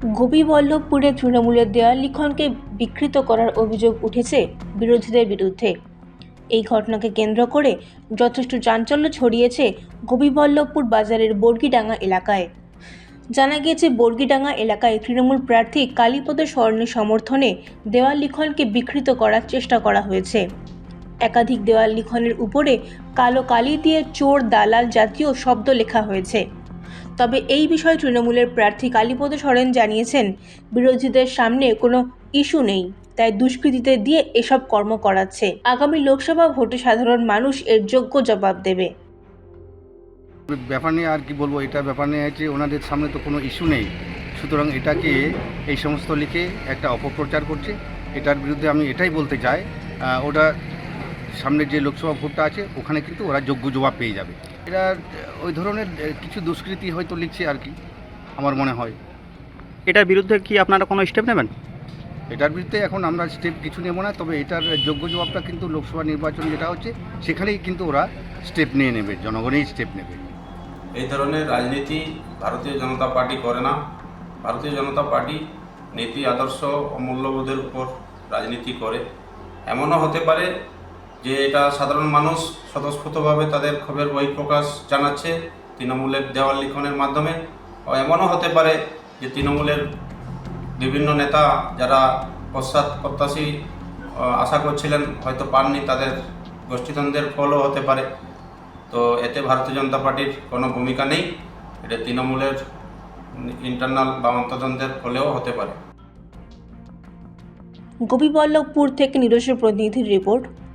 গোপীবল্লভপুরে তৃণমূলের দেওয়াল লিখনকে বিকৃত করার অভিযোগ উঠেছে বিরোধীদের বিরুদ্ধে। এই ঘটনাকে কেন্দ্র করে যথেষ্ট চাঞ্চল্য ছড়িয়েছে গোপীবল্লভপুর বাজারের বর্গিডাঙ্গা এলাকায়। জানা গিয়েছে, বর্গিডাঙ্গা এলাকায় তৃণমূল প্রার্থী কালীপদ স্বর্ণের সমর্থনে দেওয়াল লিখনকে বিকৃত করার চেষ্টা করা হয়েছে। একাধিক দেওয়াল লিখনের উপরে কালো কালি দিয়ে চোর, দালাল জাতীয় শব্দ লেখা হয়েছে। তবে এই বিষয়ে তৃণমূলের প্রার্থী কালীপদ সরেন জানিয়েছেন, বিরোধীদের সামনে কোনো ইস্যু নেই, তাই দুষ্কৃতীদের দিয়ে এসব কর্ম করাচ্ছে। আগামী লোকসভা ভোটে সাধারণ মানুষ এর যোগ্য জবাব দেবে। ব্যাপার নিয়ে আর কি বলব, এটা ব্যাপার নিয়ে আছে ওনাদের সামনে তো কোনো ইস্যু নেই। সুতরাং এটাকে এই সমস্ত লিখে একটা অপপ্রচার করছে। এটার বিরুদ্ধে আমি এটাই বলতে চাই ওটা সামনে যে লোকসভা ভোটটা আছে ওখানে কিন্তু ওরা যোগ্য জবাব পেয়ে যাবে। এরা ওই ধরনের কিছু দুষ্কৃতি হয়তো লিখছে আর কি আমার মনে হয়। এটার বিরুদ্ধে কি আপনারা কোনো স্টেপ নেবেন? এটার বিরুদ্ধে এখন আমরা স্টেপ কিছু নেব না তবে এটার যোগ্য জবাবটা কিন্তু লোকসভা নির্বাচন যেটা হচ্ছে সেখানেই কিন্তু ওরা স্টেপ নিয়ে নেবে জনগণেই স্টেপ নেবে। এই ধরনের রাজনীতি ভারতীয় জনতা পার্টি করে না। ভারতীয় জনতা পার্টি নীতি আদর্শ ও মূল্যবোধের উপর রাজনীতি করে। এমনও হতে পারে যে এটা সাধারণ মানুষ স্বতঃস্ফূর্তভাবে তাদের ক্ষোভের বহিঃপ্রকাশ জানাচ্ছে তৃণমূলের দেওয়াল লিখনের মাধ্যমে। এমনও হতে পারে যে তৃণমূলের বিভিন্ন নেতা যারা পশ্চাৎ প্রত্যাশী আশা করছিলেন হয়তো পাননি তাদের গোষ্ঠীদ্বন্দ্বের ফলও হতে পারে। তো এতে ভারতীয় জনতা পার্টির কোনো ভূমিকা নেই। এটা তৃণমূলের ইন্টারনাল বা অন্তদ্বন্দ্বের ফলেও হতে পারে। গোপীবল্লভপুর থেকে নিরসের প্রতিনিধির রিপোর্ট।